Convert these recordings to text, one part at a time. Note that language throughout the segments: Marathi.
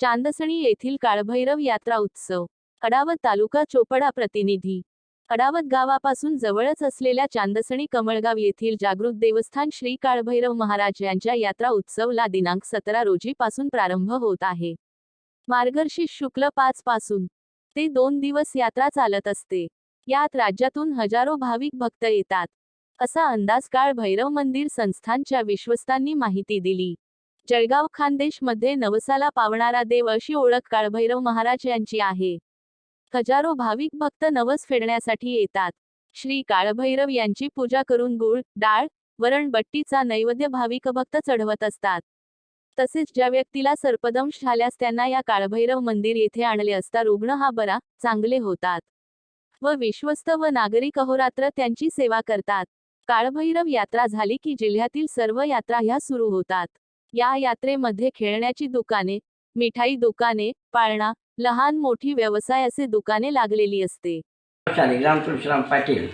चांदसणी येथील काळभैरव यात्रा उत्सव. अडावत तालुका चोपडा प्रतिनिधी. अडावत गावापासून जवळच असलेल्या चांदसणी कमळगाव येथील जागृत देवस्थान श्री काळभैरव महाराज यांच्या यात्रा उत्सवला दिनांक सतरा रोजी पासून प्रारंभ होत आहे. मार्गशीर्ष शुक्ल पाच पासून. ते दोन दिवस यात्रा चालत असते. यात राज्यातून हजारो भाविक भक्त येतात. असा अंदाज काळ भैरव मंदिर संस्थानच्या विश्वस्तांनी माहिती दिली. जळगाव खानदेशमध्ये नवसाला पावणारा देव अशी ओळख काळभैरव महाराज यांची आहे. हजारो भाविक भक्त नवस फेडण्यासाठी येतात. श्री काळभैरव यांची पूजा करून गुळ डाळ वरण बट्टीचा नैवेद्य भाविक भक्त चढवत असतात. तसेच ज्या व्यक्तीला सर्पदंश झाल्यास त्यांना या काळभैरव मंदिर येथे आणले असता रुग्ण हा बरा चांगले होतात. व विश्वस्त व नागरिक अहोरात्र त्यांची सेवा करतात. काळभैरव यात्रा झाली की जिल्ह्यातील सर्व यात्रा ह्या सुरू होतात. या यात्रेमध्ये खेळण्याची दुकाने मिठाई दुकाने पाळणा लहान मोठी व्यवसाय असे दुकाने लागलेली असते. शालिग्राम तुळशीराम पाटील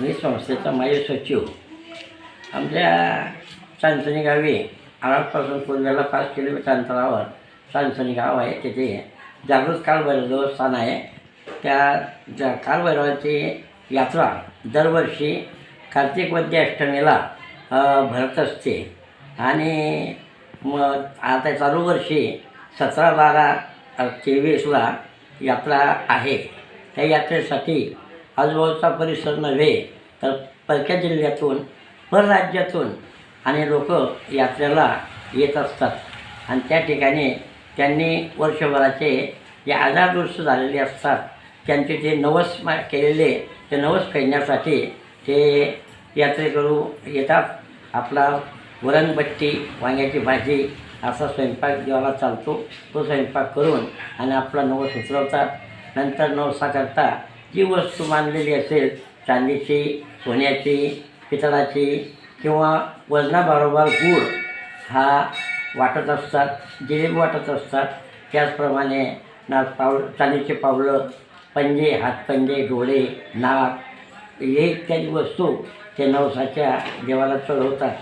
मी संस्थेचा माजी सचिव. आमच्या चांचणी गावी आळापासून पुण्याला पाच किलोमीटर अंतरावर चांचणी गाव आहे तिथे जागृत काळभैरव देवस्थान आहे. त्या ज्या कालभैरवाची यात्रा दरवर्षी कार्तिक वद्य अष्टमीला भरत असते. आणि मग आता चालू वर्षी सतरा बारा तेवीसला यात्रा आहे. त्या यात्रेसाठी आजूबाजूचा परिसर नव्हे तर परक्या जिल्ह्यातून परराज्यातून आणि लोक यात्रेला येत असतात. आणि त्या ठिकाणी त्यांनी वर्षभराचे जे आजार दुरुस्त झालेले असतात. त्यांचे जे नवस मा केलेले ते नवस फेडण्यासाठी ते यात्रेकरू येतात. आपला वरणबट्टी वांग्याची भाजी असा स्वयंपाक देवाला चालतो. तो स्वयंपाक करून आणि आपला नवस उतरवतात. नंतर नवसाकरता जी वस्तू मानलेली असेल चांदीची सोन्याची पितळाची किंवा वजनाबरोबर गूळ हा वाटत असतात जिलेबी वाटत असतात. त्याचप्रमाणे ना पाव चांदीचे पावलं पंजे हातपंजे डोळे नाक हे इत्यादी वस्तू ते नवसाच्या देवाला चढवतात.